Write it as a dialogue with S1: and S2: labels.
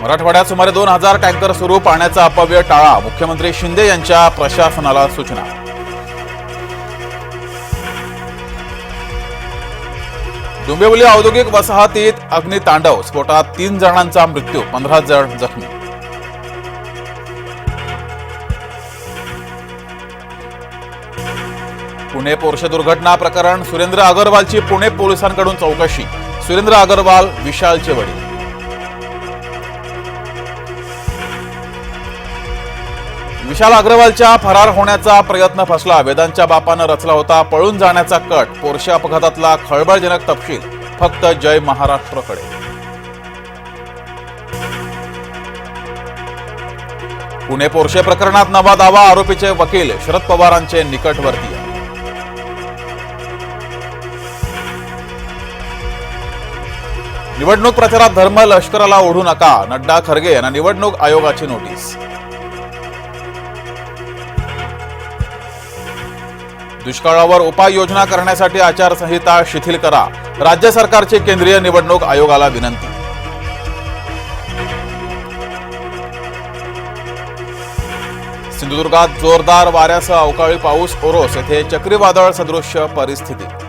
S1: मराठवाड्यात सुमारे दोन हजार टँकर सुरू पाण्याचा अपव्यय टाळा मुख्यमंत्री शिंदे यांच्या प्रशासनाला सूचना. डोंबिवली औद्योगिक वसाहतीत अग्नितांडव स्फोटात तीन जणांचा मृत्यू पंधरा जण जखमी. पुणे पोर्श दुर्घटना प्रकरण सुरेंद्र अगरवालची पुणे पोलिसांकडून चौकशी. सुरेंद्र अगरवाल विशालचे वडील. विशाल अग्रवालच्या फरार होण्याचा प्रयत्न फसला. वेदांच्या बापानं रचला होता पळून जाण्याचा कट. पोर्शे अपघातातला खळबळजनक तपशील फक्त जय महाराष्ट्रकडे. पुणे पोर्शे प्रकरणात नवा दावा आरोपीचे वकील शरद पवारांचे निकटवर्तीय निवडणूक प्रचारात धर्म लष्कराला ओढू नका. नड्डा खरगे यांना निवडणूक आयोगाची नोटीस. दुष्काळावर उपाययोजना करण्यासाठी आचारसंहिता शिथिल करा. राज्य सरकारची केंद्रीय निवडणूक आयोगाला विनंती. सिंधुदुर्गात जोरदार वाऱ्यासह अवकाळी पाऊस ओरोस येथे चक्रीवादळ सदृश्य परिस्थिती.